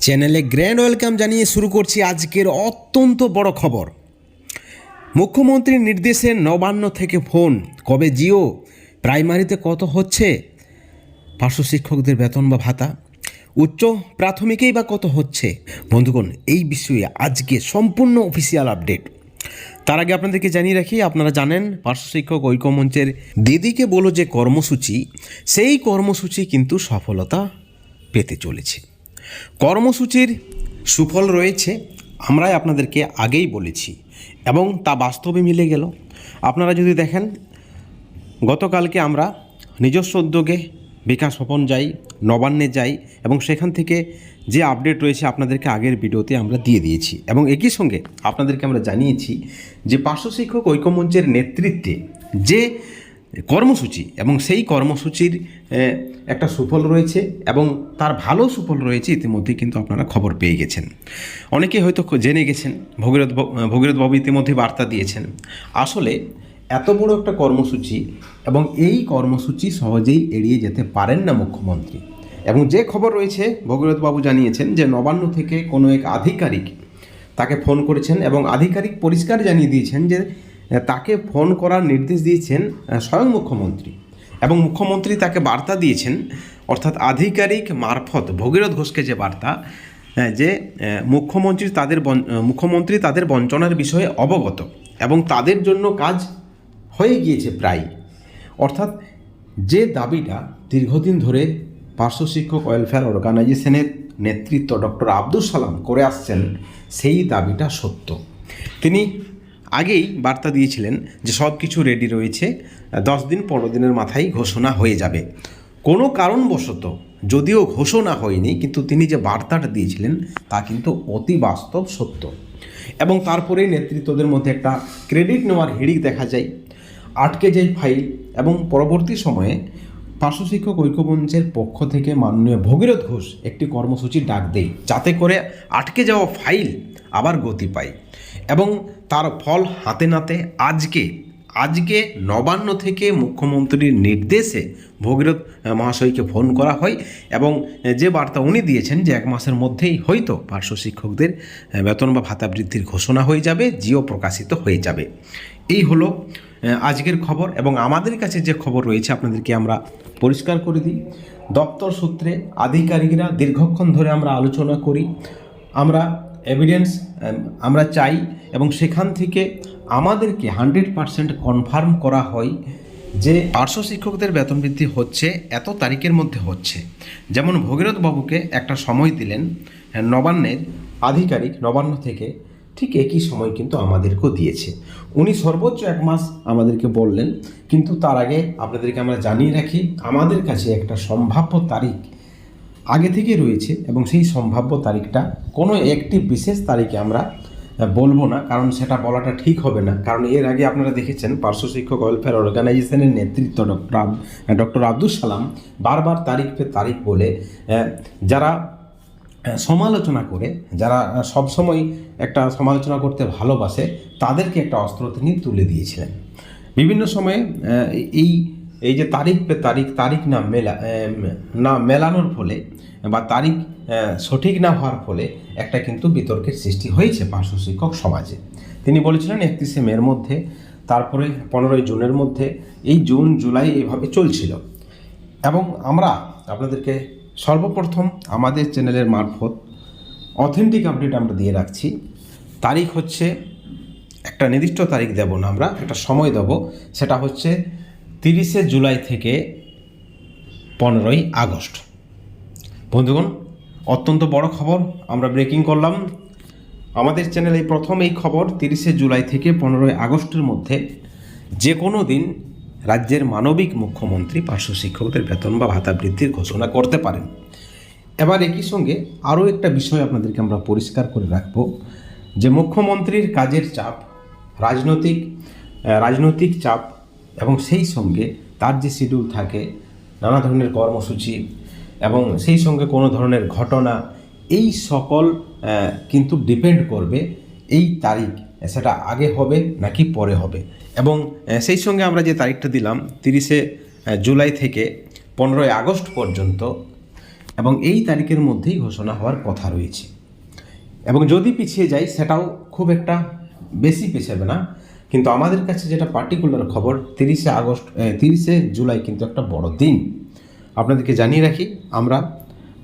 চ্যানেলে grand welcome জানিয়ে শুরু করছি আজকের অত্যন্ত বড় খবর। মুখ্যমন্ত্রীর নির্দেশে নবান্ন থেকে ফোন কবে জিও? প্রাইমারিতে কত হচ্ছে? পার্শ্ব শিক্ষকদের বেতন বা ভাতা? উচ্চ প্রাথমিকেই বা কত হচ্ছে? বন্ধুগণ, এই বিষয়ে আজকে সম্পূর্ণ অফিসিয়াল আপডেট তার আগে আপনাদেরকে জানিয়ে রাখি, আপনারা জানেন, পার্শ্ব শিক্ষক ঐক্যমঞ্চের দিদিকে বলো যে কর্মসূচি, সেই কর্মসূচি কিন্তু সফলতা পেতে চলেছে। কর্মসূচির সুফল রয়েছে, আমরাই আপনাদেরকে আগেই বলেছি এবং তা বাস্তবে মিলে গেল। আপনারা যদি দেখেন, গতকালকে আমরা নিজস্ব উদ্যোগে বিকাশ ভবন যাই, নবান্নে যাই এবং সেখান থেকে যে আপডেট রয়েছে আপনাদেরকে আগের ভিডিওতে আমরা দিয়ে দিয়েছি এবং একই সঙ্গে আপনাদেরকে আমরা জানিয়েছি যে পার্শ্ব শিক্ষক ঐক্যমঞ্চের নেতৃত্বে যে কর্মসূচি এবং সেই কর্মসূচির একটা সুফল রয়েছে এবং তার ভালো সুফল রয়েছে ইতিমধ্যে কিন্তু আপনারা খবর পেয়ে গেছেন। অনেকে হয়তো জেনে গেছেন, ভগীরথ ভগীরথবাবু ইতিমধ্যে বার্তা দিয়েছেন। আসলে এত বড় একটা কর্মসূচি এবং এই কর্মসূচি সহজেই এড়িয়ে যেতে পারেন না মুখ্যমন্ত্রী। এবং যে খবর রয়েছে ভগীরথবাবু জানিয়েছেন যে নবান্ন থেকে কোনো এক আধিকারিক তাকে ফোন করেছেন এবং আধিকারিক পরিষ্কার জানিয়ে দিয়েছেন যে তাকে ফোন করার নির্দেশ দিয়েছেন স্বয়ং মুখ্যমন্ত্রী। এবং মুখ্যমন্ত্রী তাকে বার্তা দিয়েছেন, অর্থাৎ আধিকারিক মারফত, ভগীরথ ঘোষকে যে বার্তা যে মুখ্যমন্ত্রী তাদের মুখ্যমন্ত্রী তাদের বঞ্চনার বিষয়ে অবগত এবং তাদের জন্য কাজ হয়ে গিয়েছে প্রায়। অর্থাৎ যে দাবিটা দীর্ঘদিন ধরে পার্শ্ব শিক্ষক ওয়েলফেয়ার অর্গানাইজেশনের নেতৃত্ব ডক্টর আব্দুল সালাম করে আসছেন, সেই দাবিটা সত্য। তিনি আগেই বার্তা দিয়েছিলেন যে সব কিছু রেডি রয়েছে, দশ দিন পনেরো দিনের মাথায় ঘোষণা হয়ে যাবে। কোনো কারণবশত যদিও ঘোষণা হয়নি, কিন্তু তিনি যে বার্তাটা দিয়েছিলেন তা কিন্তু অতি বাস্তব সত্য। এবং তারপরেই নেতৃত্বদের মধ্যে একটা ক্রেডিট নেওয়ার হিড়িক দেখা যায়। আটকে যায় ফাইল এবং পরবর্তী সময়ে পার্শ্ব শিক্ষক ঐক্যমঞ্চের পক্ষ থেকে মাননীয় ভগীরথ ঘোষ একটি কর্মসূচি ডাক দেয়, যাতে করে আটকে যাওয়া ফাইল আবার গতি পায়। এবং তার ফল হাতে নাতে আজকে আজকে নবান্ন থেকে মুখ্যমন্ত্রীর নির্দেশে ভগীরথ মহাশয়কে ফোন করা হয় এবং যে বার্তা উনি দিয়েছেন যে এক মাসের মধ্যেই হয়তো পার্শ্ব শিক্ষকদের বেতন বা ভাতা বৃদ্ধির ঘোষণা হয়ে যাবে, জিও প্রকাশিত হয়ে যাবে। এই হলো আজকের খবর এবং আমাদের কাছে যে খবর রয়েছে আপনাদেরকে আমরা পরিষ্কার করে দিই। দপ্তর সূত্রে আধিকারিকরা দীর্ঘক্ষণ ধরে আমরা আলোচনা করি। আমরা এভিডেন্স আমরা চাই এবং সেখান থেকে আমাদেরকে হান্ড্রেড পারসেন্ট কনফার্ম করা হয় যে পার্শ্ব শিক্ষকদের বেতন বৃদ্ধি হচ্ছে এত তারিখের মধ্যে হচ্ছে। যেমন ভগীরথ বাবুকে একটা সময় দিলেন হ্যাঁ, নবান্নের আধিকারিক নবান্ন থেকে ঠিক একই সময় কিন্তু আমাদেরকেও দিয়েছে। উনি সর্বোচ্চ এক মাস আমাদেরকে বললেন কিন্তু তার আগে আপনাদেরকে আমরা জানিয়ে রাখি আমাদের কাছে একটা সম্ভাব্য তারিখ আগে থেকে রয়েছে এবং সেই সম্ভাব্য তারিখটা কোনো একটি বিশেষ তারিখে আমরা বলব না, কারণ সেটা বলাটা ঠিক হবে না। কারণ এর আগে আপনারা দেখেছেন পার্শ্ব শিক্ষক ওয়েলফেয়ার অর্গানাইজেশনের নেতৃত্ব ডক্টর ডক্টর আব্দুল সালাম বারবার তারিখ পে তারিখ বলে যারা সমালোচনা করে, যারা সবসময় একটা সমালোচনা করতে ভালোবাসে, তাদেরকে একটা অস্ত্র তিনি তুলে দিয়েছিলেন। বিভিন্ন সময়ে এই এই যে তারিখ পে তারিখ তারিখ না মেলা না মেলানোর ফলে বা তারিখ সঠিক না হওয়ার ফলে একটা কিন্তু বিতর্কের সৃষ্টি হয়েছে পার্শ্ব শিক্ষক সমাজে। তিনি বলেছিলেন একত্রিশে মের মধ্যে, তারপরে পনেরোই জুনের মধ্যে, এই জুন, জুলাই এইভাবে চলছিল। এবং আমরা আপনাদেরকে সর্বপ্রথম আমাদের চ্যানেলের মারফত অথেন্টিক আপডেট আমরা দিয়ে রাখছি। তারিখ হচ্ছে, একটা নির্দিষ্ট তারিখ দেব না আমরা, একটা সময় দেব, সেটা হচ্ছে তিরিশে জুলাই থেকে পনেরোই আগস্ট। বন্ধুগণ, অত্যন্ত বড় খবর, আমরা ব্রেকিং করলাম। আমাদের চ্যানেলে প্রথম এই খবর তিরিশে জুলাই থেকে পনেরোই আগস্টের মধ্যে। যে কোনো দিন রাজ্যের মানবিক মুখ্যমন্ত্রী, পার্শ্ব শিক্ষকদের বেতন বা ভাতা বৃদ্ধির ঘোষণা করতে পারেন। এবার একই সঙ্গে আরও একটা বিষয় আপনাদেরকে আমরা পরিষ্কার করে রাখব, যে মুখ্যমন্ত্রীর কাজের চাপ, রাজনৈতিক রাজনৈতিক চাপ এবং সেই সঙ্গে তার যে শিডিউল থাকে, নানা ধরনের কর্মসূচি এবং সেই সঙ্গে কোনো ধরনের ঘটনা, এই সকল কিন্তু ডিপেন্ড করবে এই তারিখ, সেটা আগে হবে নাকি পরে হবে। এবং সেই সঙ্গে আমরা যে তারিখটা দিলাম, তিরিশে জুলাই থেকে পনেরোই আগস্ট পর্যন্ত, এবং এই তারিখের মধ্যেই ঘোষণা হওয়ার কথা রয়েছে। এবং যদি পিছিয়ে যায় সেটাও খুব একটা বেশি পিছাবে না। কিন্তু আমাদের কাছে যেটা পার্টিকুলার খবর, তিরিশে আগস্ট তিরিশে জুলাই কিন্তু একটা বড় দিন। আপনাদেরকে জানিয়ে রাখি, আমরা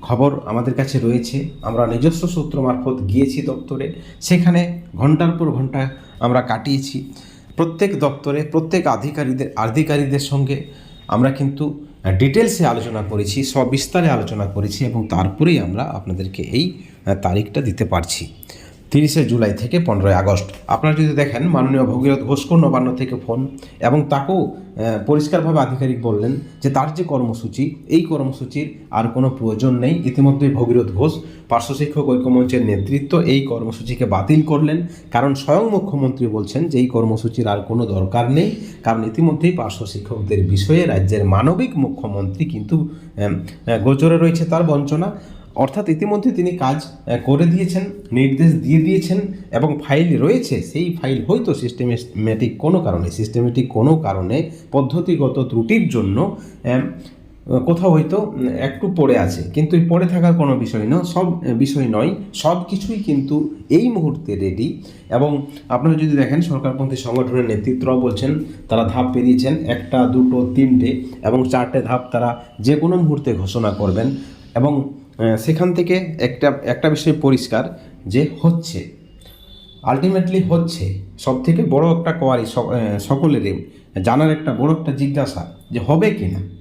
খবর আমাদের কাছে রয়েছে। আমরা নিজস্ব সূত্র মারফত গিয়েছি দপ্তরে। সেখানে ঘণ্টার পর ঘণ্টা আমরা কাটিয়েছি। প্রত্যেক দপ্তরে প্রত্যেক আধিকারীদের আধিকারিকদের সঙ্গে আমরা কিন্তু ডিটেলসে আলোচনা করেছি, সবিস্তারে আলোচনা করেছি এবং তারপরেই আমরা আপনাদেরকে এই তারিখটা দিতে পারছি। তিরিশে জুলাই থেকে পনেরোই আগস্ট। আপনারা যদি দেখেন, মাননীয় ভগীরথ ঘোষকর নবান্ন থেকে ফোন এবং তাকেও পরিষ্কারভাবে আধিকারিক বললেন যে তার যে কর্মসূচি, এই কর্মসূচির আর কোনো প্রয়োজন নেই। ইতিমধ্যে ভগীরথ ঘোষ, পার্শ্ব শিক্ষক ঐক্যমঞ্চের নেতৃত্ব এই কর্মসূচিকে বাতিল করলেন। কারণ স্বয়ং মুখ্যমন্ত্রী বলছেন যে এই কর্মসূচির আর কোনো দরকার নেই। কারণ ইতিমধ্যেই পার্শ্ব শিক্ষকদের বিষয়ে রাজ্যের মানবিক মুখ্যমন্ত্রী কিন্তু গোচরে রয়েছে তার বঞ্চনা। অর্থাৎ ইতিমধ্যে তিনি কাজ করে দিয়েছেন, নির্দেশ দিয়ে দিয়েছেন এবং ফাইল রয়েছে, সেই ফাইল হয়তো সিস্টেমেটিক কোনো কারণে সিস্টেমেটিক কোনো কারণে, পদ্ধতিগত ত্রুটির জন্য কোথাও হয়তো একটু পড়ে আছে। কিন্তু পড়ে থাকার কোনো বিষয় নয়, সব বিষয় নয়, সব কিছুই কিন্তু এই মুহূর্তে রেডি এবং আপনারা যদি দেখেন, সরকারপন্থী সংগঠনের নেতৃত্বরাও বলছেন, তারা ধাপ পেরিয়েছেন, একটা, দুটো, তিনটে এবং চারটে ধাপ তারা যে কোনো মুহূর্তে ঘোষণা করবেন এবং সেখান থেকে একটা একটা বিষয় পরিষ্কার যে হচ্ছে। আলটিমেটলি হচ্ছে সব থেকে বড় একটা কোয়ারি সকলেরই জানার একটা বড় একটা জিজ্ঞাসা যে হবে কি না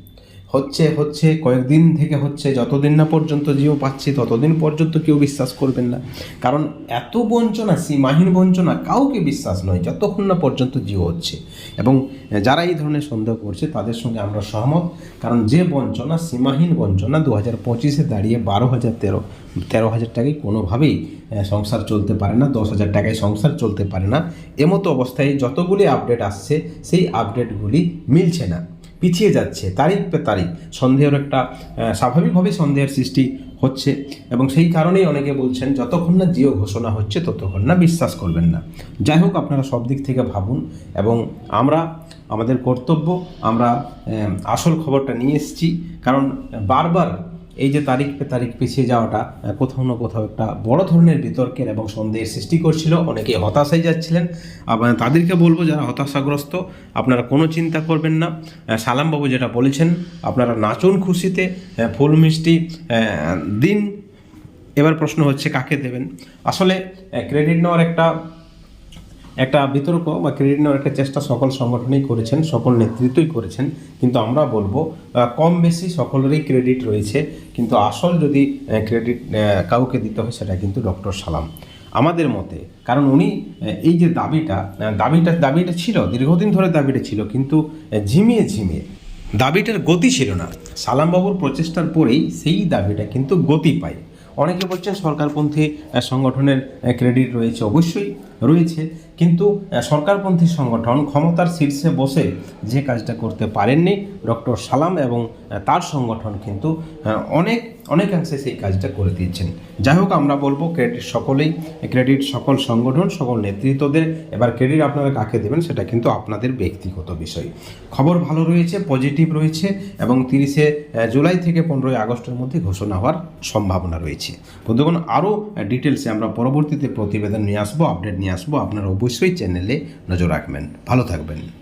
হচ্ছে হচ্ছে, কয়েকদিন থেকে হচ্ছে, যতদিন না পর্যন্ত জিও পাচ্ছি, ততদিন পর্যন্ত কেউ বিশ্বাস করবেন না। কারণ এত বঞ্চনা, সীমাহীন বঞ্চনা, কাউকে বিশ্বাস নয়, যতক্ষণ না পর্যন্ত জিও হচ্ছে। এবং যারা এই ধরনের সন্দেহ করছে, তাদের সঙ্গে আমরা সহমত। কারণ যে বঞ্চনা, সীমাহীন বঞ্চনা দু হাজার পঁচিশে দাঁড়িয়ে বারো হাজার তেরো তেরো হাজার টাকায় কোনোভাবেই সংসার চলতে পারে না, দশ হাজার টাকায় সংসার চলতে পারে না। এমতো অবস্থায় যতগুলি আপডেট আসছে, সেই আপডেটগুলি মিলছে না। পিছিয়ে যাচ্ছে, তারিখ পে তারিখ। সন্দেহের একটা স্বাভাবিকভাবে স্বাভাবিকভাবেই সন্দেহের সৃষ্টি হচ্ছে এবং সেই কারণেই অনেকে বলছেন, যতক্ষণ না জিও ঘোষণা হচ্ছে, ততক্ষণ না বিশ্বাস করবেন না। যাই হোক, আপনারা সব দিক থেকে ভাবুন এবং আমরা, আমাদের কর্তব্য, আমরা আসল খবরটা নিয়ে এসেছি। কারণ বারবার এই যে তারিখ পে তারিখ পিছিয়ে যাওয়াটা কোথাও না কোথাও একটা বড় ধরনের বিতর্কের এবং সন্দেহের সৃষ্টি করছিল। অনেকে হতাশায় যাচ্ছিলেন। আবার তাদেরকে বলব, যারা হতাশাগ্রস্ত, আপনারা কোনো চিন্তা করবেন না। সালামবাবু যেটা বলেছেন, আপনারা নাচুন খুশিতে ফুল মিষ্টি দিন। এবার প্রশ্ন হচ্ছে, কাকে দেবেন? আসলে ক্রেডিট নেওয়ার একটা একটা বিতর্ক বা ক্রেডিট নেওয়ার একটা চেষ্টা সকল সংগঠনেই করেছেন, সকল নেতৃত্বই করেছেন। কিন্তু আমরা বলব কম বেশি সকলেরই ক্রেডিট রয়েছে। কিন্তু আসল যদি ক্রেডিট কাউকে দিতে হয়, সেটা কিন্তু ডক্টর সালাম। আমাদের মতে, কারণ উনি এই যে দাবিটা দাবিটা দাবিটা ছিল, দীর্ঘদিন ধরে দাবিটা ছিল, কিন্তু ঝিমিয়ে ঝিমিয়ে দাবিটার গতি ছিল না। সালামবাবুর প্রচেষ্টার পরেই সেই দাবিটা কিন্তু গতি পায়। অনেকে বলছেন, সরকারপন্থী সংগঠনের ক্রেডিট রয়েছে অবশ্যই। রয়েছে। কিন্তু সরকারপন্থী সংগঠন ক্ষমতার শীর্ষে বসে যে কাজটা করতে পারেননি ডক্টর সালাম এবং তার সংগঠন কিন্তু অনেক, অনেকাংশে সেই কাজটা করে দিয়েছেন। যাই হোক, আমরা বলব ক্রেডিট সকলেই, ক্রেডিট সকল সংগঠন, সকল নেতৃত্বদের, এবার ক্রেডিট আপনারা কাকে দেবেন সেটা কিন্তু আপনাদের ব্যক্তিগত বিষয়। খবর ভালো রয়েছে, পজিটিভ রয়েছে এবং তিরিশে জুলাই থেকে পনেরোই আগস্টের মধ্যে ঘোষণা হওয়ার সম্ভাবনা রয়েছে। বন্ধুগণ, আরও ডিটেলসে আমরা পরবর্তীতে প্রতিবেদন নিয়ে আসব, আপডেট নিয়ে আসব। আপনারা অবশ্যই চ্যানেলে নজর রাখবেন। ভালো থাকবেন।